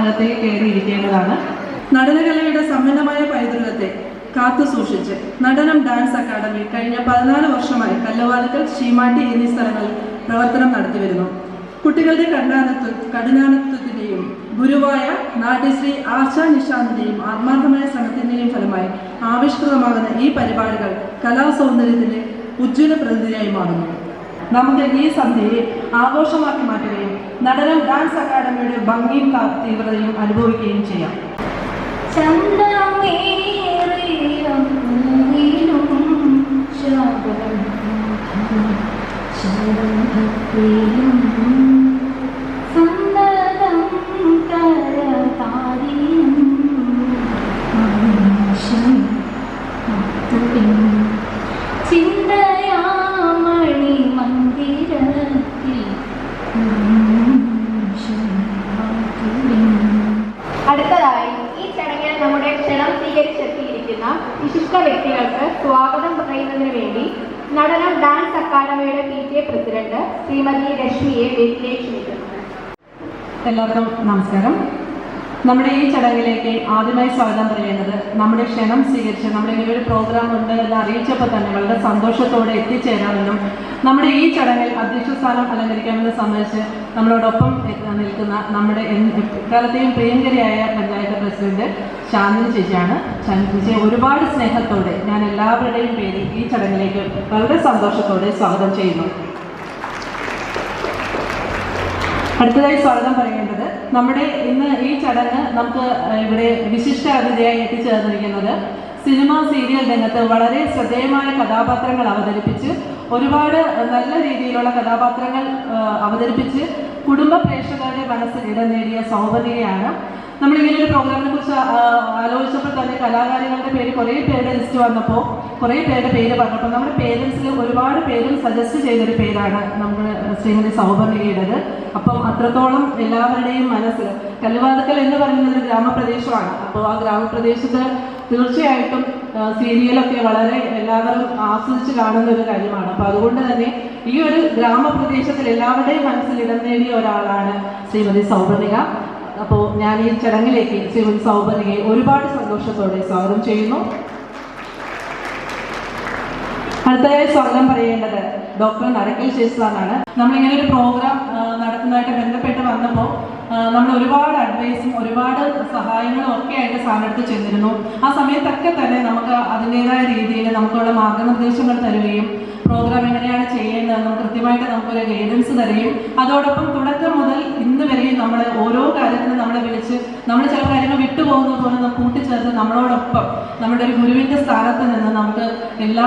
ഹാളിനകത്തേക്ക് കയറിയിരിക്കേണ്ടതാണ്. നടനകലയുടെ സമ്പന്നമായ പൈതൃകത്തെ കാത്തു സൂക്ഷിച്ച് നടനം ഡാൻസ് അക്കാദമി കഴിഞ്ഞ പതിനാല് വർഷമായി കല്ലവാതിക്കൽ ശീമാട്ടി എന്നീ സ്ഥലങ്ങളിൽ പ്രവർത്തനം നടത്തിവരുന്നു കുട്ടികളുടെ കഠിനാനത്വ കഠിനാനത്വത്തിന്റെയും ഗുരുവായ നാട്യശ്രീ ആശാ നിഷാന്തിന്റെയും ആത്മാർത്ഥമായ ശ്രമത്തിന്റെയും ഫലമായി ആവിഷ്കൃതമാകുന്ന ഈ പരിപാടികൾ കലാസൗന്ദര്യത്തിന്റെ ഉജ്ജ്വല പ്രതിനിധിയായി മാറുന്നു. നമുക്ക് ഈ സന്ധ്യയെ ആഘോഷമാക്കി മാറ്റുകയും നടനം ഡാൻസ് അക്കാദമിയുടെ ഭംഗിയും തീവ്രതയും അനുഭവിക്കുകയും ചെയ്യാം. ചന്ദ്രമേറിയ ശ്രീമതി രശ്മിയെ വീട്ടിലേക്ക് ക്ഷണിക്കുന്നത് എല്ലാവർക്കും നമസ്കാരം. നമ്മുടെ ഈ ചടങ്ങിലേക്ക് ആദ്യമായി സ്വാഗതം പറയുന്നത് നമ്മുടെ ക്ഷണം സ്വീകരിച്ച് നമ്മുടെ ഇങ്ങനെ ഒരു പ്രോഗ്രാം ഉണ്ട് എന്ന് അറിയിച്ചപ്പോൾ തന്നെ വളരെ സന്തോഷത്തോടെ എത്തിച്ചേരാമെന്നും നമ്മുടെ ഈ ചടങ്ങിൽ അധ്യക്ഷ സ്ഥാനം അലങ്കരിക്കാമെന്ന് സംബന്ധിച്ച് നമ്മളോടൊപ്പം നിൽക്കുന്ന നമ്മുടെ എക്കാലത്തെയും പ്രിയങ്കരിയായ പഞ്ചായത്ത് പ്രസിഡന്റ് ശാന്തിനി ചേച്ചിയാണ്. ശാന്തി ചേച്ചിയെ ഒരുപാട് സ്നേഹത്തോടെ ഞാൻ എല്ലാവരുടെയും പേരിൽ ഈ ചടങ്ങിലേക്ക് വളരെ സന്തോഷത്തോടെ സ്വാഗതം ചെയ്യുന്നു. അടുത്തതായി സ്വാഗതം പറയേണ്ടത് നമ്മുടെ ഇന്ന് ഈ ചടങ്ങ് നമുക്ക് ഇവിടെ വിശിഷ്ട അതിഥിയായി എത്തിച്ചേർന്നിരിക്കുന്നത് സിനിമ സീരിയൽ രംഗത്ത് വളരെ ശ്രദ്ധേയമായ കഥാപാത്രങ്ങൾ അവതരിപ്പിച്ച് ഒരുപാട് നല്ല രീതിയിലുള്ള കഥാപാത്രങ്ങൾ അവതരിപ്പിച്ച് കുടുംബ പ്രേക്ഷകരുടെ മനസ്സിൽ ഇടം നേടിയ നമ്മളിങ്ങനെ ഒരു പ്രോഗ്രാമിനെ കുറിച്ച് ആലോചിച്ചപ്പോൾ തന്നെ കലാകാരികളുടെ പേര് കുറേ പേരുടെ ലിസ്റ്റ് വന്നപ്പോൾ കുറേ പേരുടെ പേര് പറഞ്ഞപ്പോൾ നമ്മുടെ പേരൻസിൽ ഒരുപാട് പേരും സജസ്റ്റ് ചെയ്തൊരു പേരാണ് നമ്മുടെ ശ്രീമതി സൗഭർണികയുടേത് അപ്പം അത്രത്തോളം എല്ലാവരുടെയും മനസ്സിൽ കല്ലുവാതക്കൽ എന്ന് പറയുന്നത് ഒരു ഗ്രാമപ്രദേശമാണ്. അപ്പോൾ ആ ഗ്രാമപ്രദേശത്ത് തീർച്ചയായിട്ടും സീരിയലൊക്കെ വളരെ എല്ലാവരും ആസ്വദിച്ച് കാണുന്ന ഒരു കാര്യമാണ്. അപ്പോൾ അതുകൊണ്ട് തന്നെ ഈ ഒരു ഗ്രാമപ്രദേശത്തിൽ എല്ലാവരുടെയും മനസ്സിൽ ഇടം നേടിയ ഒരാളാണ് ശ്രീമതി സൗപർണിക അപ്പോൾ ഞാൻ ഈ ചടങ്ങിലേക്ക് സിവിൽ സൗപർണികയെ ഒരുപാട് സന്തോഷത്തോടെ സ്വാഗതം ചെയ്യുന്നു. അടുത്തതായി സ്വാഗതം പറയേണ്ടത് ഡോക്ടർ നടക്കൽ ശേഷാണ് നമ്മളിങ്ങനെ ഒരു പ്രോഗ്രാം നടത്തുന്നതായിട്ട് ബന്ധപ്പെട്ട് വന്നപ്പോൾ നമ്മൾ ഒരുപാട് അഡ്വൈസും ഒരുപാട് സഹായങ്ങളും ഒക്കെ ആയിട്ട് സാറിനടുത്ത് ചെന്നിരുന്നു. ആ സമയത്തൊക്കെ തന്നെ നമുക്ക് അതിന്റെതായ രീതിയിൽ നമുക്കുള്ള മാർഗനിർദ്ദേശങ്ങൾ തരുകയും പ്രോഗ്രാം എങ്ങനെയാണ് ചെയ്യേണ്ടതെന്നും കൃത്യമായിട്ട് നമുക്കൊരു ഗൈഡൻസ് തരികയും അതോടൊപ്പം തുടക്കം മുതൽ ഇന്ന് വരെയും നമ്മൾ ഓരോ കാര്യത്തിനും നമ്മളെ വിളിച്ച് നമ്മൾ ചില കാര്യങ്ങൾ വിട്ടുപോകുന്നത് പോലെ കൂട്ടിച്ചേർത്ത് നമ്മളോടൊപ്പം നമ്മുടെ ഒരു ഗുരുവിന്റെ സ്ഥാനത്ത് നിന്ന് നമുക്ക് എല്ലാ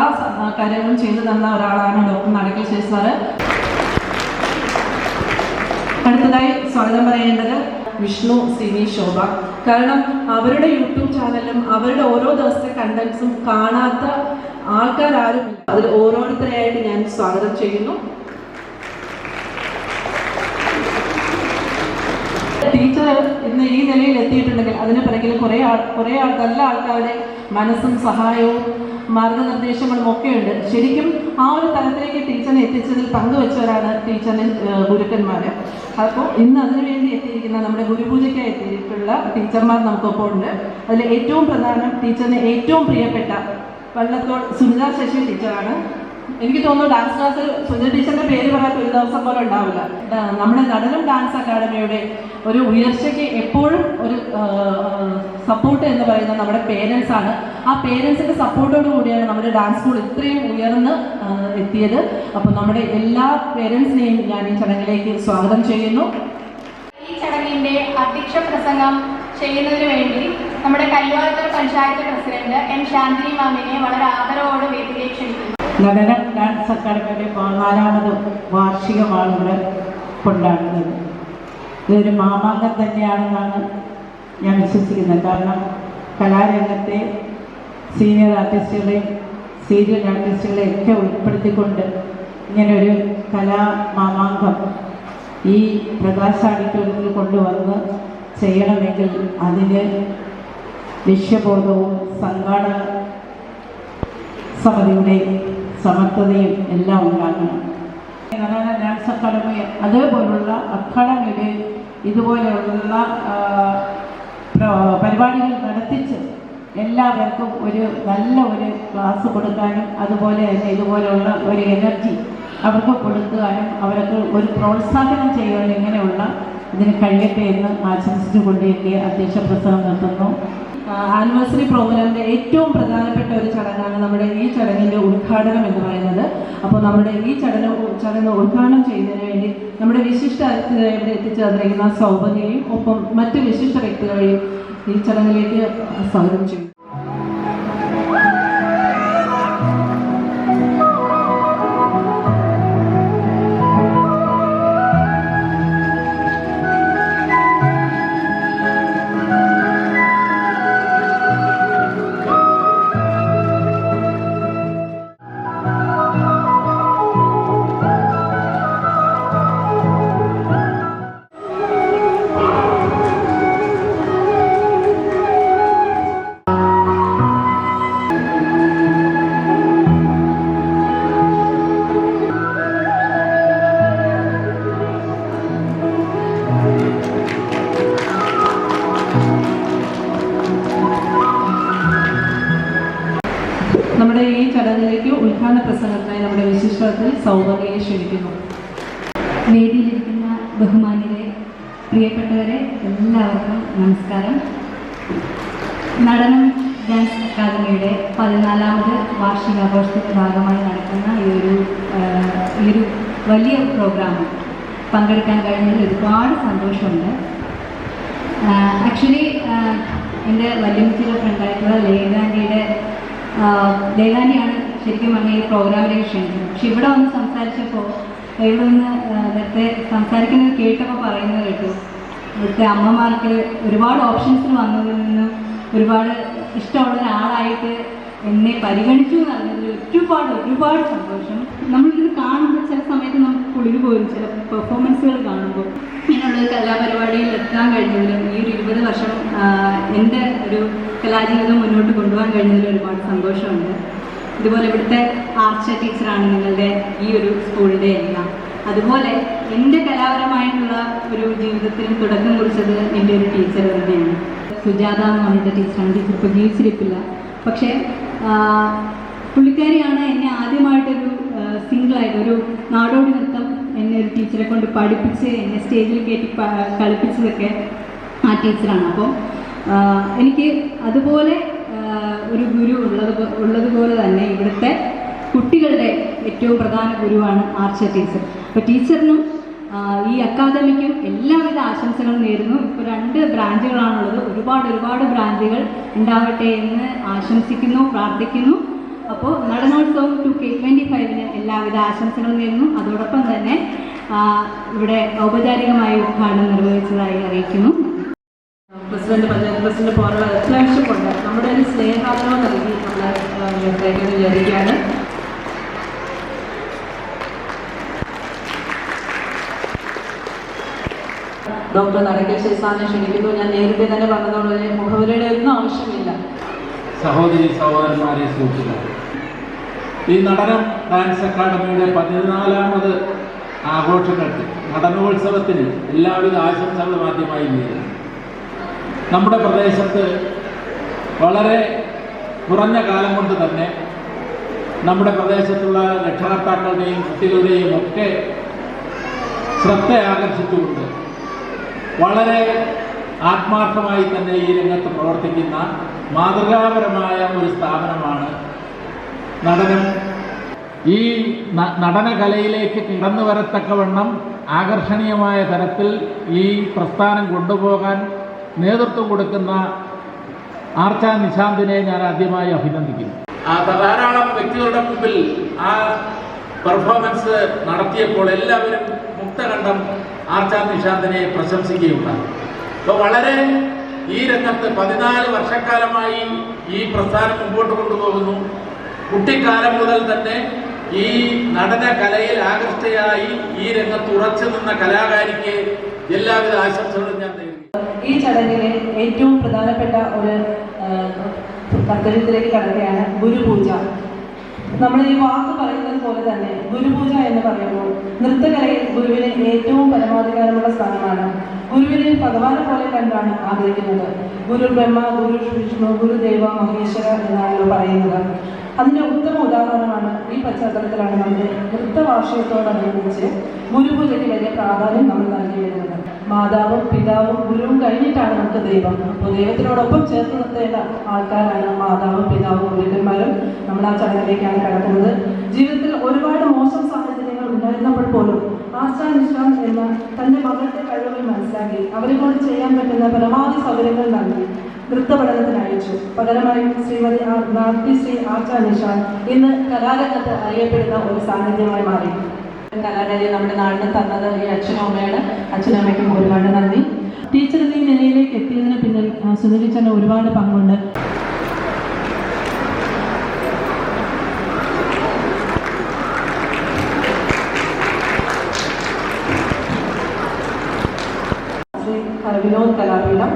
കാര്യങ്ങളും ചെയ്തു തന്ന ഒരാളാണ് ഡോക്ടർ നടക്കൽ ശേഷി സാറ്. അടുത്തതായി സ്വാഗതം പറയേണ്ടത് വിഷ്ണു സിനി ശോഭ. കാരണം അവരുടെ യൂട്യൂബ് ചാനലും അവരുടെ ഓരോ ദിവസത്തെ കണ്ടന്റ്സും കാണാത്ത ആൾക്കാരും അതിൽ ഓരോരുത്തരെയായിട്ട് ഞാൻ സ്വാഗതം ചെയ്യുന്നു. ടീച്ചർ ഇന്ന് ഈ നിലയിൽ എത്തിയിട്ടുണ്ടെങ്കിൽ അതിന് പിറകിൽ കുറേ ആൾ കുറേ ആൾ നല്ല ആൾക്കാരുടെ മനസ്സും സഹായവും മാർഗനിർദ്ദേശങ്ങളും ഒക്കെ ഉണ്ട് ശരിക്കും ആ ഒരു തലത്തിലേക്ക് ടീച്ചറിനെ എത്തിച്ചതിൽ പങ്കുവെച്ചവരാണ് ടീച്ചറിന് ഗുരുക്കന്മാർ അപ്പോൾ ഇന്ന് അതിനു വേണ്ടി എത്തിയിരിക്കുന്ന നമ്മുടെ ഗുരുപൂജയ്ക്കായി എത്തിയിട്ടുള്ള ടീച്ചർമാർ നമുക്കൊപ്പം ഉണ്ട് അതിൽ ഏറ്റവും പ്രധാനം ടീച്ചറിന് ഏറ്റവും പ്രിയപ്പെട്ട വള്ളത്തോൾ സുനിത ശശി ടീച്ചറാണ്. എനിക്ക് തോന്നുന്നു ഡാൻസ് ക്ലാസ്സിൽ സുജ ടീച്ചറിന്റെ പേര് പറയാത്ത ഒരു ദിവസം പോലും ഉണ്ടാവില്ല. നമ്മുടെ നടനം ഡാൻസ് അക്കാദമിയുടെ ഒരു ഉയർച്ചയ്ക്ക് എപ്പോഴും ഒരു സപ്പോർട്ട് എന്ന് പറയുന്നത് നമ്മുടെ പേരൻസ് ആണ്. ആ പേരൻസിന്റെ സപ്പോർട്ടോട് കൂടിയാണ് നമ്മുടെ ഡാൻസ് സ്കൂൾ ഇത്രയും ഉയർന്ന് എത്തിയത്. അപ്പോൾ നമ്മുടെ എല്ലാ പേരൻസിനെയും ഞാൻ ഈ ചടങ്ങിലേക്ക് സ്വാഗതം ചെയ്യുന്നു. ഈ ചടങ്ങിന്റെ അധ്യക്ഷ പ്രസംഗം ചെയ്യുന്നതിന് വേണ്ടി നമ്മുടെ കല്ലുവാത്തൂർ പഞ്ചായത്ത് പ്രസിഡന്റ് എം ശാന്തി മാമിനെ വളരെ ആദരവോട് വേദിയിലേക്ക് ക്ഷണിക്കുന്നു. നടനം ഡാൻസ് അക്കാഡമിയുടെ പതിനാലാമത് വാർഷികമാണ് ഇവിടെ കൊണ്ടാടുന്നത്. ഇതൊരു മാമാങ്കം തന്നെയാണെന്നാണ് ഞാൻ വിശ്വസിക്കുന്നത്. കാരണം കലാരംഗത്തെ സീനിയർ ആർട്ടിസ്റ്റുകളെയും സീരിയൽ ആർട്ടിസ്റ്റുകളെ ഒക്കെ ഉൾപ്പെടുത്തിക്കൊണ്ട് ഇങ്ങനൊരു കലാ മാമാങ്കം ഈ പ്രകാശ് ആഡിറ്റോറിയത്തിൽ കൊണ്ടുവന്ന് ചെയ്യണമെങ്കിൽ അതിന് ലക്ഷ്യബോധവും സംഘാടന സമിതിയുടെ സമർത്ഥതയും എല്ലാം ഉണ്ടാകണം. അക്കാദമി അതേപോലുള്ള അക്കാദമിയുടെ ഇതുപോലെയുള്ള പരിപാടികൾ നടത്തിച്ച് എല്ലാവർക്കും ഒരു നല്ല ഒരു ക്ലാസ് കൊടുക്കാനും അതുപോലെ തന്നെ ഇതുപോലെയുള്ള ഒരു എനർജി അവർക്ക് കൊടുക്കാനും അവർക്ക് ഒരു പ്രോത്സാഹനം ചെയ്യാനും ഇങ്ങനെയുള്ള ഇതിന് കഴിയട്ടെ എന്ന് ആശംസിച്ചുകൊണ്ട് എന്റെ അധ്യക്ഷ പ്രസംഗം നിർത്തുന്നു ആനിവേഴ്സറി പ്രോഗ്രാമിന്റെ ഏറ്റവും പ്രധാനപ്പെട്ട ഒരു ചടങ്ങാണ് നമ്മുടെ ഈ ചടങ്ങിന്റെ ഉദ്ഘാടനം എന്ന് പറയുന്നത്. അപ്പോൾ നമ്മുടെ ഈ ചടങ്ങ് ചടങ്ങ് ഉദ്ഘാടനം ചെയ്യുന്നതിന് വേണ്ടി നമ്മുടെ വിശിഷ്ട അതിഥികളെ ഇവിടെ എത്തിച്ചേർന്നിരിക്കുന്ന സൗഭനയും ഒപ്പം മറ്റ് വിശിഷ്ട വ്യക്തികളെയും ഈ ചടങ്ങിലേക്ക് സ്വാഗതം ചെയ്യും ലേഖാൻഡിയാണ് ശരിക്കും പറഞ്ഞാൽ ഈ പ്രോഗ്രാമിലേക്ക് ക്ഷണിച്ചത് പക്ഷെ ഇവിടെ വന്ന് സംസാരിച്ചപ്പോൾ ഇവിടെ നിന്ന് നേരത്തെ സംസാരിക്കുന്നത് കേട്ടപ്പോൾ പറയുന്നത് കേട്ടു. ഇവിടുത്തെ അമ്മമാർക്ക് ഒരുപാട് ഓപ്ഷൻസിൽ വന്നതിൽ നിന്നും ഒരുപാട് ഇഷ്ടമുള്ള ഒരാളായിട്ട് എന്നെ പരിഗണിച്ചു എന്ന് പറഞ്ഞതിൽ ഒരുപാട് ഒരുപാട് സന്തോഷം. നമ്മളിത് കാണുമ്പോൾ ചില സമയത്ത് നമുക്ക് കുളിര് പോലും ചില പെർഫോമൻസുകൾ കാണുമ്പോൾ ഇങ്ങനെയുള്ള കലാപരിപാടിയിൽ എത്താൻ കഴിഞ്ഞതിലും ഈ ഒരു ഇരുപത് വർഷം എന്റെ ഒരു കലാജീവിതം മുന്നോട്ട് കൊണ്ടുപോകാൻ കഴിഞ്ഞതിൽ ഒരുപാട് സന്തോഷമുണ്ട്. ഇതുപോലെ ഇവിടുത്തെ ആർച്ച ടീച്ചറാണ് നിങ്ങളുടെ ഈ ഒരു സ്കൂളിന്റെ എല്ലാം. അതുപോലെ എന്റെ കലാപരമായിട്ടുള്ള ഒരു ജീവിതത്തിനും തുടക്കം കുറിച്ചത് എന്റെ ഒരു ടീച്ചർ തന്നെയാണ്. സുജാത എന്ന് പറഞ്ഞിട്ട് ടീച്ചറാണ് ടീച്ചർ ഇപ്പോൾ ജീവിച്ചിരിപ്പില്ല. പക്ഷേ പുള്ളിക്കാരിയാണ് എന്നെ ആദ്യമായിട്ടൊരു സിംഗിളായിട്ട് ഒരു നാടോടി നൃത്തം എന്നെ ഒരു ടീച്ചറെ കൊണ്ട് പഠിപ്പിച്ച് എന്നെ സ്റ്റേജിൽ കയറ്റി കളിപ്പിച്ചതൊക്കെ ആ ടീച്ചറാണ് അപ്പോൾ ആ, എനിക്ക് അതുപോലെ ഒരു ഗുരു ഉള്ളത് ഉള്ളതുപോലെ തന്നെ ഇവിടുത്തെ കുട്ടികളുടെ ഏറ്റവും പ്രധാന ഗുരുവാണ് ആർച്ച ടീച്ചർ അപ്പോൾ ടീച്ചറിനും ഈ അക്കാദമിക്കും എല്ലാവിധ ആശംസകളും നേരുന്നു. ഇപ്പോൾ രണ്ട് ബ്രാഞ്ചുകളാണുള്ളത് ഒരുപാട് ഒരുപാട് ബ്രാഞ്ചുകൾ ഉണ്ടാവട്ടെ എന്ന് ആശംസിക്കുന്നു പ്രാർത്ഥിക്കുന്നു. അപ്പോൾ നടനോത്സവം ടു കെ ട്വന്റി ഫൈവിന് എല്ലാവിധ ആശംസകളും നേരുന്നു. അതോടൊപ്പം തന്നെ ഇവിടെ ഔപചാരികമായി ഉദ്ഘാടനം നിർവഹിച്ചതായി അറിയിക്കുന്നു. പ്രസിഡന്റ് പഞ്ചായത്ത് പ്രസിഡന്റ് പോലുള്ള അത്യാവശ്യമുണ്ട് നമ്മുടെ ഒരു സ്നേഹാദരവ് നൽകി നമ്മൾ വിചാരിക്കുകയാണ് ഡോക്ടർ നരകേഷ് സാറിനെ ക്ഷണിക്കുന്നു. ഞാൻ നേരത്തെ തന്നെ പറഞ്ഞതോടെ മുഖവരയുടെ ഒന്നും ആവശ്യമില്ല. സഹോദരി സഹോദരന്മാരെ സൂക്ഷിക്കുക ഈ നടനം ഡാൻസ് അക്കാദമിയുടെ പതിനാലാമത് ആഘോഷങ്ങൾക്ക് നടനോത്സവത്തിന് എല്ലാവിധ ആശംസകളും ആദ്യമായി നേരിടും നമ്മുടെ പ്രദേശത്ത് വളരെ കുറഞ്ഞ കാലം കൊണ്ട് തന്നെ നമ്മുടെ പ്രദേശത്തുള്ള രക്ഷകർത്താക്കളുടെയും കുട്ടികളുടെയും ഒക്കെ ശ്രദ്ധ ആകർഷിച്ചുകൊണ്ട് വളരെ ആത്മാർത്ഥമായി തന്നെ ഈ രംഗത്ത് പ്രവർത്തിക്കുന്ന മാതൃകാപരമായ ഒരു സ്ഥാപനമാണ് നടനം ഈ നടനകലയിലേക്ക് കിടന്നു വരത്തക്കവണ്ണം ആകർഷണീയമായ തരത്തിൽ ഈ പ്രസ്ഥാനം കൊണ്ടുപോകാൻ നേതൃത്വം കൊടുക്കുന്ന ആർച്ച നിശാന്തിനെ ഞാൻ ആദ്യമായി അഭിനന്ദിക്കുന്നു. ധാരാളം വ്യക്തികളുടെ മുമ്പിൽ ആ പെർഫോമൻസ് നടത്തിയപ്പോൾ എല്ലാവരും മുക്തകണ്ഠം ആർച്ച നിശാന്തിനെ പ്രശംസിക്കുകയുണ്ടായി. അപ്പോൾ വളരെ ഈ രംഗത്ത് പതിനാല് വർഷക്കാലമായി ഈ പ്രസ്ഥാനം മുമ്പോട്ട് കൊണ്ടുപോകുന്നു. കുട്ടിക്കാലം മുതൽ തന്നെ ഈ നടന കലയിൽ ആകൃഷ്ടയായി ഈ രംഗത്ത് ഉറച്ചു നിന്ന കലാകാരിക്ക് എല്ലാവിധ ആശംസകളും ഞാൻ ഈ ചടങ്ങിലെ ഏറ്റവും പ്രധാനപ്പെട്ട ഒരു പദ്ധതിയിലേക്ക് കടക്കുകയാണ് ഗുരുപൂജ. നമ്മൾ ഈ വാക്ക് പറയുന്നത് പോലെ തന്നെ ഗുരുപൂജ എന്ന് പറയുമ്പോൾ നൃത്തകലയിൽ ഗുരുവിന് ഏറ്റവും പരമാധികാരമുള്ള സ്ഥാനമാണ്. ഗുരുവിനെ ഭഗവാനെ പോലെ കണ്ടാണ് ആദരിക്കുന്നത്. ഗുരു ബ്രഹ്മ ഗുരു വിഷ്ണു ഗുരുദേവ മഹേശ്വര എന്നാണല്ലോ പറയുന്നത്. അതിന്റെ ഉത്തമ ഉദാഹരണമാണ് ഈ പശ്ചാത്തലത്തിലാണ് നമ്മൾ നൃത്തവാർഷികത്തോടനുബന്ധിച്ച് ഗുരുപൂജയ്ക്ക് വലിയ പ്രാധാന്യം നമ്മൾ നൽകി വരുന്നത് മാതാവും പിതാവും ഗുരുവും കഴിഞ്ഞിട്ടാണ് നമുക്ക് ദൈവം. അപ്പോൾ ദൈവത്തിനോടൊപ്പം ചേർത്ത് നിർത്തേണ്ട ആൾക്കാരാണ് മാതാവും പിതാവും ഗുരുക്കന്മാരും നമ്മൾ ആ ചടങ്ങിലേക്കാണ് കടക്കുന്നത്. ജീവിതത്തിൽ ഒരുപാട് മോശം സാഹചര്യങ്ങൾ ഉണ്ടായിരുന്നപ്പോൾ പോലും ആശാ നിശാന്ത് എന്ന തന്റെ മകളുടെ കഴിവുകൾ മനസ്സിലാക്കി അവരെ കൊണ്ട് ചെയ്യാൻ പറ്റുന്ന പരമാവധി സൗകര്യങ്ങൾ നൽകി. നൃത്തപഠനത്തിന് അയച്ചു പകരമായി ശ്രീമതി ആർ നാർത്തിശ്രീ ആർച്ച നിഷാൻ ഇന്ന് കലാരംഗത്ത് അറിയപ്പെടുന്ന ഒരു സാന്നിധ്യമായി മാറി. കലാകാരി നമ്മുടെ നാടിന് തന്നത് ഈ അച്ഛനും അമ്മയാണ്. അച്ഛനും അമ്മയ്ക്കും ഒരുപാട് നന്ദി. ടീച്ചർ ഈ നിലയിലേക്ക് എത്തിയതിന് പിന്നിൽ സുനിലിച്ചന് ഒരുപാട് പങ്കുണ്ട് ശ്രീ വിനോദ് കലാപീഠം.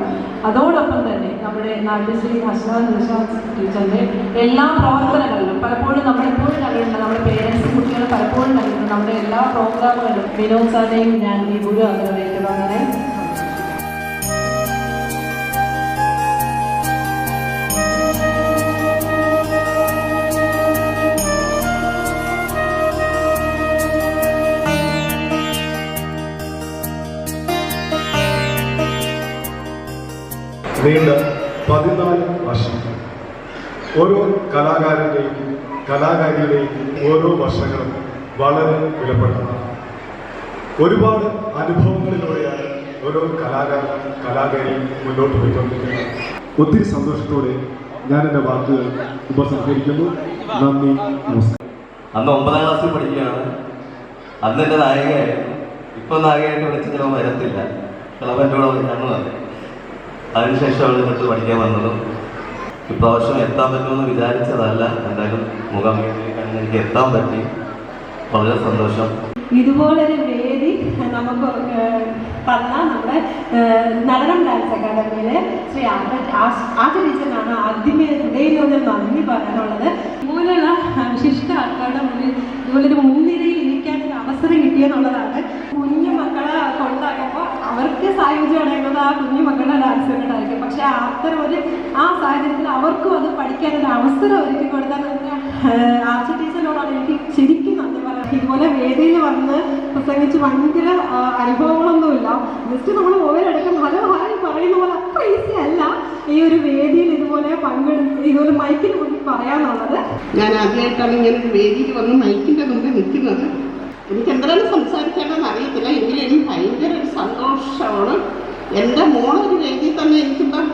അതോടൊപ്പം തന്നെ നമ്മുടെ നാട്യശ്രീ അശ്വാൻ നിഷാദ് ടീച്ചറിന്റെ എല്ലാ പ്രവർത്തനങ്ങളിലും പലപ്പോഴും നമ്മളെപ്പോഴും കണ്ടിട്ടുണ്ട്. നമ്മുടെ പേരൻസ് കുട്ടികൾ പലപ്പോഴും കണ്ടിട്ടുണ്ട്. നമ്മുടെ എല്ലാ പ്രോഗ്രാമുകളിലും വിനോദ് സാറിനെയും ഞാൻ ഈ ഗുരു അങ്ങനെ നീണ്ട പതിനാല് വർഷം. ഓരോ കലാകാരന്റെയും കലാകാരിയുടെയും ഓരോ വർഷങ്ങളും വളരെ വിലപ്പെട്ടതാണ്. ഒരുപാട് അനുഭവങ്ങളിലൂടെയാണ് ഓരോ കലാകാരൻ കലാകാരി മുന്നോട്ട് പോയിക്കൊണ്ടിരിക്കുന്നത്. ഒത്തിരി സന്തോഷത്തോടെ ഞാൻ എന്റെ വാക്കുകൾ ഉപസംഹരിക്കുന്നു. നന്ദി നമസ്കാരം. അന്ന് ഒമ്പതാം ക്ലാസ്സിൽ പഠിക്കുകയാണ്. അന്ന് എന്റെ നായികയായിരുന്നു. ഇപ്പം നായികയായിട്ട് വിളിച്ചിട്ട് ചിലവ് വരത്തില്ല. ചിലവ് കൂടെ വരാണ് വന്നത് അതിനുശേഷം അവൾ ഇങ്ങോട്ട് പഠിക്കാൻ വന്നതും ഇപ്രാവശ്യം എത്താൻ പറ്റുമെന്ന് വിചാരിച്ചതല്ല. എന്തായാലും മുഖം എനിക്ക് എത്താൻ പറ്റി. വളരെ സന്തോഷം. ഇതുപോലൊരു വേദി നമുക്ക് തന്ന നമ്മുടെ നടനം ഡാൻസ് അക്കാദമിയിലെ ശ്രീ ആച ടീച്ചറിനാണ് ആദ്യമേ ഹൃദയം നിന്ന് നന്ദി പറയാനുള്ളത്. ഇതുപോലുള്ള വിശിഷ്ട ആൾക്കാരുടെ മുന്നിൽ ഇതുപോലൊരു മുൻനിരയിൽ ഇരിക്കാൻ ഒരു അവസരം കിട്ടിയെന്നുള്ളതാണ് അവർക്ക് സായുജ്യം അടയുന്നത് ആ കുഞ്ഞു മക്കളുടെ ഡാൻസ് കൊണ്ടായിരിക്കും പക്ഷെ അത്തരം ഒരു ആ സാഹചര്യത്തിൽ അവർക്കും അത് പഠിക്കാനൊരു അവസരം ഒരുക്കി കൊടുത്താൽ ആർച്ച ടീച്ചറിനോടാണ് എനിക്ക് ശരിക്കും നന്ദി പറയാം ഇതുപോലെ വേദിയിൽ വന്ന് പ്രസംഗിച്ച് ഭയങ്കര അനുഭവങ്ങളൊന്നുമില്ല. ജസ്റ്റ് നമ്മൾ ഓരോടക്കം ഹലോ ഹായ് പറയുന്ന പോലെ അത്ര ഈസി അല്ല. ഈ ഒരു വേദിയിൽ ഇതുപോലെ പങ്കെടുത്ത് ഇതുപോലെ മൈക്കിന് മുന്നിൽ പറയാന്നുള്ളത് ഞാൻ ആദ്യമായിട്ടാണ് ഇങ്ങനെ വേദിയിൽ വന്ന് മൈക്കിന്റെ മുമ്പിൽ നിൽക്കുന്നത്. എനിക്ക് എന്തായാലും സംസാരിക്കേണ്ടതെന്ന് അറിയത്തില്ല എങ്കിലും എനിക്ക് ഭയങ്കര ഒരു സന്തോഷമാണ്. എന്റെ മോളൊരു രീതിയിൽ തന്നെ എനിക്കിപ്പം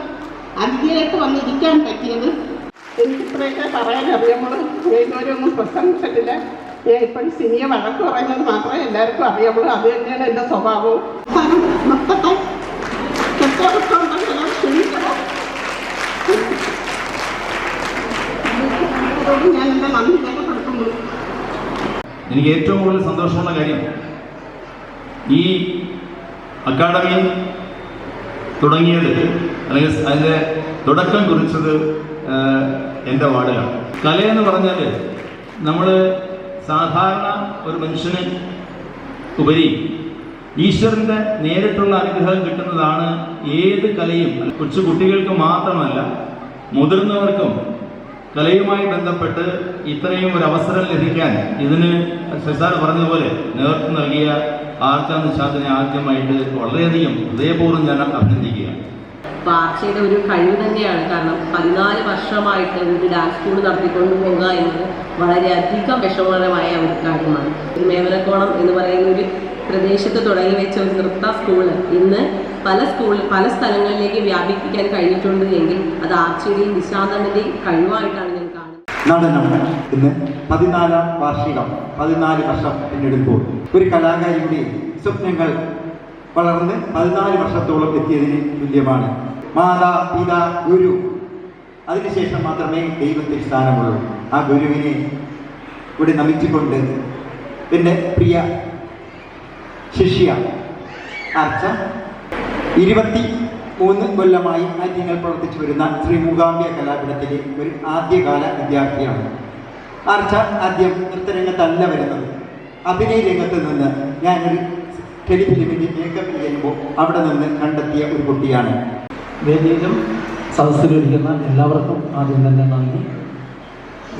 അതിഥിയായിട്ട് വന്നിരിക്കാൻ പറ്റിയത്. എനിക്കിത്രയൊക്കെ പറയാൻ അറിയാമോളൂ ഒന്നും പ്രസംഗിച്ചിട്ടില്ല. ഞാൻ ഇപ്പോഴും സിനിയെ വഴക്ക് പറയുന്നത് മാത്രമേ എല്ലാവർക്കും അറിയാമുള്ളൂ അത് തന്നെയാണ് എന്റെ സ്വഭാവവും. ക്ഷമിക്കണം. ഞാൻ എന്റെ നന്ദി എനിക്ക് ഏറ്റവും കൂടുതൽ സന്തോഷമുള്ള കാര്യം ഈ അക്കാഡമി തുടങ്ങിയത് അല്ലെങ്കിൽ അതിന്റെ തുടക്കം കുറിച്ചത് എന്റെ വാർഡിലാണ്. കലയെന്ന് പറഞ്ഞാൽ നമ്മൾ സാധാരണ ഒരു മനുഷ്യന് ഉപരി ഈശ്വരന്റെ നേരിട്ടുള്ള അനുഗ്രഹം കിട്ടുന്നതാണ് ഏത് കലയും. കൊച്ചു കുട്ടികൾക്ക് മാത്രമല്ല മുതിർന്നവർക്കും കലയുമായി ബന്ധപ്പെട്ട് ഇത്രയും ഒരു അവസരം ലഭിക്കാൻ ഇതിന് ശ്രീസാർ പറഞ്ഞതുപോലെ നേതൃത്വം നൽകിയ ആർക്കാ നിഷാദിനെ ആദ്യമായിട്ട് വളരെയധികം ഹൃദയപൂർവം ഞാൻ അഭിനന്ദിക്കുകയാണ്. വാർച്ചയുടെ ഒരു കഴിവ് തന്നെയാണ്. കാരണം പതിനാല് വർഷമായിട്ട് ഒരു ഡാൻസ് സ്കൂൾ നടത്തിക്കൊണ്ടു പോകുക എന്നത് വളരെയധികം വിഷമകരമായ ഒരു കാര്യമാണ്. ഒരു മേവനക്കോണം എന്ന് പറയുന്ന ഒരു പ്രദേശത്ത് തുടങ്ങി വെച്ച ഒരു നൃത്ത സ്കൂൾ ഇന്ന് പല സ്കൂൾ പല സ്ഥലങ്ങളിലേക്ക് വ്യാപിപ്പിക്കാൻ കഴിഞ്ഞിട്ടുണ്ട് എങ്കിൽ അത് ആർച്ചയുടെയും നിശാന്തന്റെയും കഴിവായിട്ടാണ് ഞാൻ കാണുന്നത്. നടനം ഇന്ന് പതിനാലാം വാർഷികം പതിനാല് വർഷം പിന്നിടുമ്പോൾ ഒരു കലാകാരിയുടെ സ്വപ്നങ്ങൾ വളർന്ന് പതിനാല് വർഷത്തോളം എത്തിയതിന് തുല്യമാണ്. മാതാ പിത ഗുരു. അതിനുശേഷം മാത്രമേ ദൈവത്തിൽ സ്ഥാനമുള്ളൂ. ആ ഗുരുവിനെ ഇവിടെ നമിച്ചുകൊണ്ട് എന്റെ പ്രിയ ശിഷ്യ അർച്ച ഇരുപത്തി മൂന്ന് കൊല്ലമായി ആറ്റിങ്ങൾ പ്രവർത്തിച്ചു വരുന്ന ശ്രീ മൂകാംബിക കലാപീഠത്തിലെ ഒരു ആദ്യകാല വിദ്യാർത്ഥിയാണ്. ആർച്ച ആദ്യം നൃത്തരംഗത്തല്ല വരുന്നത്. അഭിനയ രംഗത്ത് നിന്ന് ഞാനൊരു ടെലിഫിലിമിന്റെ മേക്കപ്പ് ചെയ്യുമ്പോൾ അവിടെ നിന്ന് കണ്ടെത്തിയ ഒരു കുട്ടിയാണ്. വേദിയിലും സദസ്സിലിരിക്കുന്ന എല്ലാവർക്കും ആദ്യം തന്നെ നന്ദി.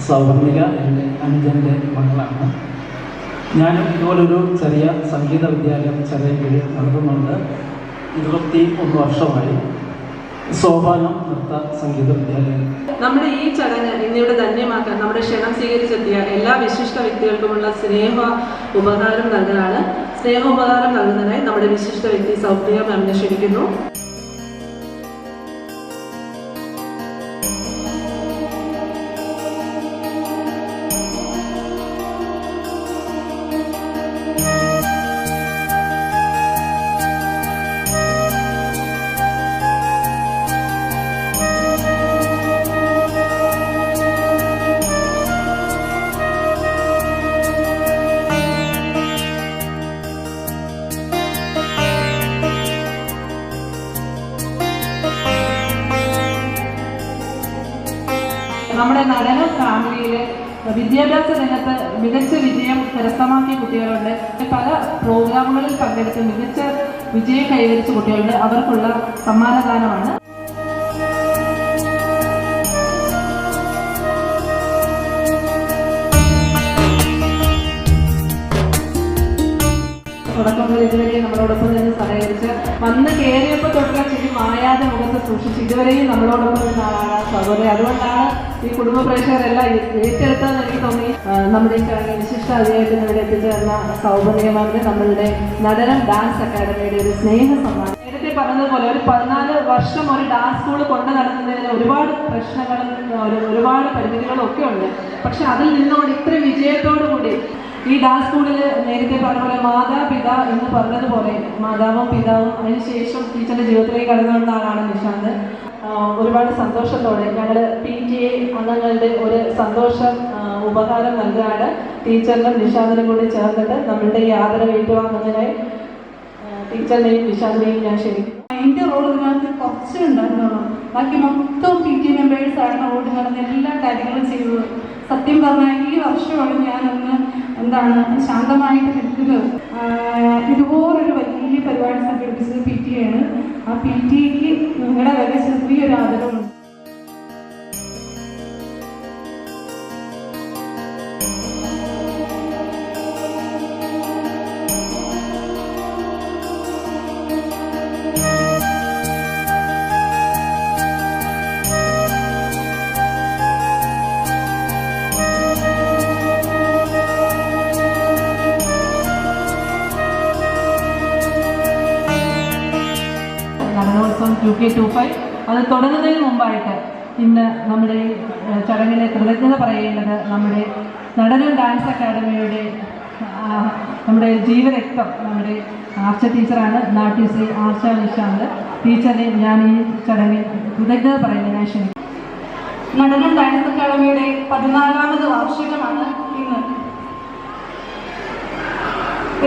സൗവർണിക എന്റെ അനുജന്റെ മകളാണ്. ഞാനും ഇതുപോലൊരു ചെറിയ സംഗീത വിദ്യാലയം ചെറിയ കീഴിൽ നടത്തുന്നുണ്ട്. ഇരുപത്തി ഒന്ന് വർഷമായി സോപാനം നൃത്ത സംഗീത വിദ്യാലയം. നമ്മുടെ ഈ ചടങ്ങ് ഇന്നിവിടെ ധന്യമാക്കാൻ നമ്മുടെ ക്ഷണം സ്വീകരിച്ചെത്തിയ എല്ലാ വിശിഷ്ട വ്യക്തികൾക്കുമുള്ള സ്നേഹ ഉപകാരം നൽകാനാണ്. സ്നേഹോപകാരം നൽകുന്നതിനായി നമ്മുടെ വിശിഷ്ട വ്യക്തി സൗപ്രിയ മാമിനെ ക്ഷണിക്കുന്നു. വിദ്യാഭ്യാസ രംഗത്ത് മികച്ച വിജയം കരസ്ഥമാക്കിയ കുട്ടികളുണ്ട്. പല പ്രോഗ്രാമുകളിൽ പങ്കെടുത്ത് മികച്ച വിജയം കൈവരിച്ച കുട്ടികളുണ്ട്. അവർക്കുള്ള സമ്മാനദാനമാണ്. തുടക്കം മുതൽ ഇതുവരെ നമ്മളോടൊപ്പം തന്നെ സഹകരിച്ച് വന്ന് കയറിയപ്പോൾ തൊട്ടുള്ള ചെടി മായാതെ മുഖത്ത് സൂക്ഷിച്ച് ഇതുവരെയും നമ്മളോടൊപ്പം സഹോദരി അതുകൊണ്ടാണ് ഈ കുടുംബ പ്രേക്ഷകരെല്ലാം ഏറ്റെടുത്താന്ന് എനിക്ക് തോന്നി. നമ്മുടെ ഈ ചടങ്ങിൽ വിശിഷ്ട അതിഥിയായിട്ട് ഇവിടെ എത്തിച്ചേർന്ന സൗപർണികമാർക്ക് നമ്മളുടെ നടനം ഡാൻസ് അക്കാദമിയുടെ ഒരു സ്നേഹ സമ്മാനം. നേരത്തെ പറഞ്ഞതുപോലെ ഒരു പതിനാല് വർഷം ഒരു ഡാൻസ് സ്കൂൾ കൊണ്ടു നടത്തുന്നതിന് ഒരുപാട് പ്രശ്നങ്ങളും ഒരുപാട് പരിമിതികളും ഒക്കെ ഉണ്ട്. പക്ഷെ അതിൽ നിന്നുകൊണ്ട് ഇത്ര വിജയത്തോടു കൂടി ഈ ഡാൻസ് സ്കൂളിൽ നേരത്തെ പറഞ്ഞ പോലെ മാതാപിതാ എന്ന് പറഞ്ഞതുപോലെ മാതാവും പിതാവും അതിനുശേഷം ടീച്ചറിന്റെ ജീവിതത്തിലേക്ക് കടന്നു വന്ന ആളാണ് നിഷാന്ത്. ഒരുപാട് സന്തോഷത്തോടെ ഞങ്ങൾ പി ടി എ അംഗങ്ങളുടെ ഒരു സന്തോഷം ഉപഹാരം നൽകുകയാണ് ടീച്ചറിനും നിഷാന്തിനും കൂടി ചേർന്നിട്ട് നമ്മളുടെ ഈ ആദരവ് ഏറ്റുവാങ്ങുന്നതിനായി ടീച്ചറിനെയും നിഷാന്തിനെയും ഞാൻ ക്ഷണിക്കും എന്റെ റോൾ ഇതിനകത്ത് കുറച്ചേ ഉണ്ടായിരുന്നുള്ളൂ. ബാക്കി മൊത്തം പി ടി ആണ് റോഡ് നടന്ന എല്ലാ കാര്യങ്ങളും ചെയ്തത്. സത്യം പറഞ്ഞാൽ ഈ വർഷമാണ് ഞാനൊന്ന് എന്താണ് ശാന്തമായിട്ട് നിൽക്കുന്നത്. ഇതുപോലൊരു വലിയ പരിപാടി സംഘടിപ്പിച്ചത് പി ടി ആണ്. ആ പി ടിക്ക് നിങ്ങളുടെ വരെ ചെറിയൊരു കെ ടു ഫൈവ് അത് തുടരുന്നതിന് മുമ്പായിട്ട് ഇന്ന് നമ്മുടെ ചടങ്ങിലെ കൃതജ്ഞത പറയേണ്ടത് നമ്മുടെ നടനം ഡാൻസ് അക്കാദമിയുടെ നമ്മുടെ ജീവരക്തം നമ്മുടെ ആർച്ച ടീച്ചറാണ് നാട്യശ്രീ ആർച്ച നിഷാന്ത്. ടീച്ചറെ ഞാൻ ഈ ചടങ്ങിൽ കൃതജ്ഞത പറയുന്നതിനായി ക്ഷണിക്കുന്നു. നടനം ഡാൻസ് അക്കാദമിയുടെ പതിനാലാമത് വാർഷികമാണ് ഇന്ന്.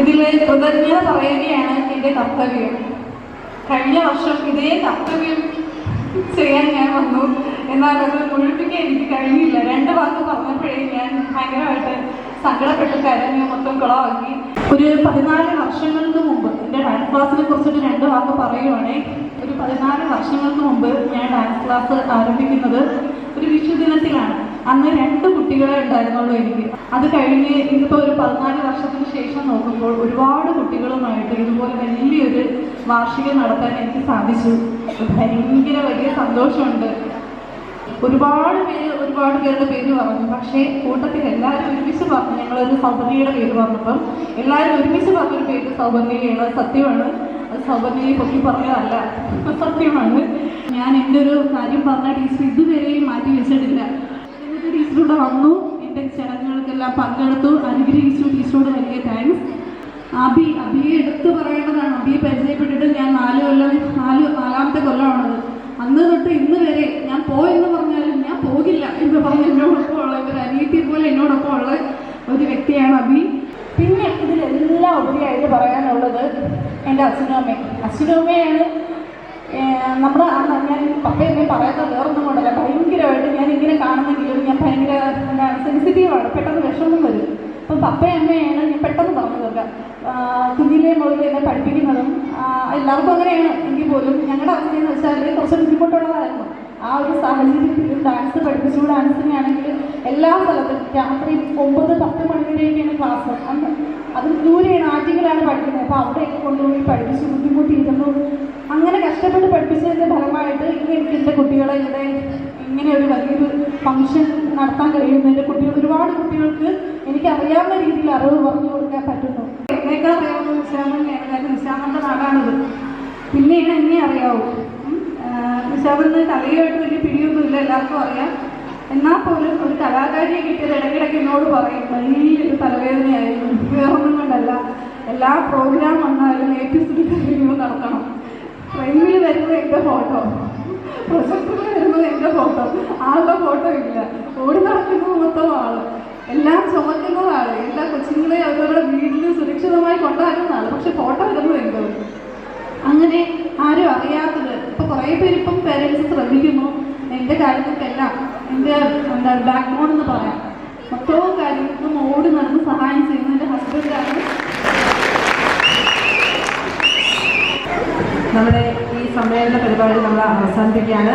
ഇതിൽ കൃതജ്ഞത പറയുകയാണ് എന്റെ കർത്തവ്യം. കഴിഞ്ഞ വർഷം ഇതേ കർത്തവ്യം ചെയ്യാൻ ഞാൻ വന്നു. എന്നാൽ അത് മുഴുപ്പിക്കാൻ എനിക്ക് കഴിഞ്ഞില്ല. രണ്ട് വാക്ക് പറഞ്ഞപ്പോഴേ ഞാൻ ഭയങ്കരമായിട്ട് സങ്കടപ്പെട്ട്. കരഞ്ഞ് മൊത്തം കുളമാക്കി. ഒരു പതിനാല് വർഷങ്ങൾക്ക് മുമ്പ് എന്റെ ഡാൻസ് ക്ലാസ്സിനെ കുറിച്ചിട്ട് രണ്ട് വാക്ക് പറയുവാണേ. ഒരു പതിനാല് വർഷങ്ങൾക്ക് മുമ്പ് ഞാൻ ഡാൻസ് ക്ലാസ് ആരംഭിക്കുന്നത് ഒരു വിഷുദിനത്തിലാണ്. അന്ന് രണ്ട് കുട്ടികളെ ഉണ്ടായിരുന്നുള്ളൂ എനിക്ക്. അത് കഴിഞ്ഞ് ഇന്നിപ്പോൾ ഒരു പതിനാല് വർഷത്തിന് നോക്കുമ്പോൾ ഒരുപാട് കുട്ടികളുമായിട്ട് ഇതുപോലെ വലിയൊരു വാർഷികം നടത്താൻ എനിക്ക് സാധിച്ചു. ഭയങ്കര വലിയ സന്തോഷമുണ്ട്. ഒരുപാട് പേര് ഒരുപാട് പേരുടെ പേര് പറഞ്ഞു. പക്ഷേ കൂട്ടത്തിൽ എല്ലാവരും ഒരുമിച്ച് പറഞ്ഞു. ഞങ്ങളൊരു സൗബന്ധിയുടെ പേര് പറഞ്ഞപ്പം എല്ലാവരും ഒരുമിച്ച് പറഞ്ഞൊരു പേര് സൗപർണികയാണ് അത് സത്യമാണ്. അത് സൗബന്ധിയെ പൊക്കി പറഞ്ഞതല്ല. സത്യമാണ്. ഞാൻ എന്റെ ഒരു കാര്യം പറഞ്ഞ ടീച്ചർ ഇതുവരെയും മാറ്റി വെച്ചിട്ടില്ല. എന്നിട്ട് ടീച്ചറൂടെ വന്നു. എന്റെ ചടങ്ങുകൾക്കെല്ലാം പങ്കെടുത്തു. അനുഗ്രഹിച്ചു. ടീച്ചറോട് വലിയ താങ്ക്സ് അബി അബിയെ എടുത്തു പറയേണ്ടതാണ്. അബിയെ പരിചയപ്പെട്ടിട്ട് ഞാൻ നാല് കൊല്ലം നാല് നാലാമത്തെ കൊല്ലമാണത്. അന്ന് തൊട്ട് ഇന്ന് വരെ ഞാൻ പോയെന്ന് പറഞ്ഞാലും ഞാൻ പോകില്ല എന്ന് പറഞ്ഞ് എന്നോടൊപ്പം ഉള്ള ഒരു അനിയത്തിയെ പോലെ എന്നോടൊപ്പം ഉള്ള ഒരു വ്യക്തിയാണ് അബി. പിന്നെ ഇതിലെല്ലാം ഉപരിയായിട്ട് പറയാനുള്ളത് എന്റെ അച്ഛനും അമ്മയും അച്ഛനും അമ്മയാണ് നമ്മുടെ ഞാൻ പപ്പ പറയാത്ത വേറൊന്നും കൊണ്ടല്ല. ഭയങ്കരമായിട്ട് ഞാൻ ഇങ്ങനെ കാണുന്നെങ്കിലും ഞാൻ ഭയങ്കര സെൻസിറ്റീവാണ് പെട്ടെന്ന് വിഷമം വരും. അപ്പം പപ്പയും അമ്മയാണ് ഞാൻ പെട്ടെന്ന് പറഞ്ഞു തീർക്കാം കുഞ്ഞിലെ മുതൽ എന്നെ പഠിപ്പിക്കുന്നതും എല്ലാവർക്കും അങ്ങനെയാണ് എങ്കിൽ പോലും ഞങ്ങളുടെ അവസ്ഥയെന്ന് വെച്ചാൽ കുറച്ച് ബുദ്ധിമുട്ടുള്ളതായിരുന്നു. ആ ഒരു സാഹചര്യത്തിൽ ഡാൻസ് പഠിപ്പിച്ചു ഡാൻസിനാണെങ്കിൽ എല്ലാ സ്ഥലത്തും രാത്രി ഒമ്പത് പത്ത് മണിവരെയൊക്കെയാണ് ക്ലാസ് അന്ന് അത് ദൂരെയാണ് ആദ്യങ്ങളാണ് പഠിക്കുന്നത്. അപ്പോൾ അവിടെയൊക്കെ കൊണ്ടുപോയി പഠിപ്പിച്ച് ബുദ്ധിമുട്ടിയിരുന്നു. അങ്ങനെ കഷ്ടപ്പെട്ട് പഠിപ്പിച്ചതിന്റെ ഫലമായിട്ട് ഇന്ന് എനിക്ക് എന്റെ കുട്ടികളെ ഇവിടെ ഇങ്ങനെ ഒരു വലിയൊരു ഫംഗ്ഷൻ നടത്താൻ കഴിയുന്നു. എന്റെ കുട്ടികൾ ഒരുപാട് കുട്ടികൾക്ക് എനിക്ക് അറിയാവുന്ന രീതിയിൽ അറിവ് പറഞ്ഞു കൊടുക്കാൻ പറ്റുന്നു. എന്നേക്കാൾ അറിയാവുന്ന നിശാമനെയാണ് നിശാമന്റെ നാടാണിത് പിന്നെയാണ് എന്നെ അറിയാവൂ. നിശാമന് കലയുമായിട്ട് വലിയ പിടിയൊന്നുമില്ല എല്ലാവർക്കും അറിയാം. എന്നാൽ പോലും ഒരു കലാകാരിയെ കിട്ടിയത് ഇടയ്ക്കിടയ്ക്ക് എന്നോട് പറയും വലിയൊരു തലവേദനയായിരുന്നു. വേറൊന്നും കൊണ്ടല്ല എല്ലാ പ്രോഗ്രാം വന്നാലും ഏറ്റവും കാര്യങ്ങൾ നടത്തണം ട്രെയിനിൽ വരുന്നത് എന്റെ ഫോട്ടോ പ്രൊജക്ടറിൽ വരുന്നത് എന്റെ ഫോട്ടോ. ആളുടെ ഫോട്ടോ ഇല്ല. ഓടി നടക്കുന്നത് മൊത്തം ആൾ. എല്ലാം ചുമക്കുന്നതാണ്. എല്ലാ കൊച്ചുങ്ങളെ അവരവരുടെ വീട്ടിൽ സുരക്ഷിതമായി കൊണ്ടുവരുന്നതാണ്. പക്ഷെ ഫോട്ടോ വരുന്നത് എന്തോ അങ്ങനെ ആരും അറിയാത്തത്. ഇപ്പൊ കുറേ പേര് ഇപ്പം പേരൻസ് ശ്രദ്ധിക്കുന്നു. എന്റെ കാര്യങ്ങൾക്കെല്ലാം. എന്റെ എന്താ ബാക്ക് ബോൺ എന്ന് പറയാം. മൊത്തവും കാര്യങ്ങൾക്കും ഓടി നടന്ന് സഹായം ചെയ്യുന്ന എന്റെ ഹസ്ബൻഡാണ് നമ്മുടെ സമ്മേളന പരിപാടി നമ്മൾ അവസാനിപ്പിക്കുകയാണ്.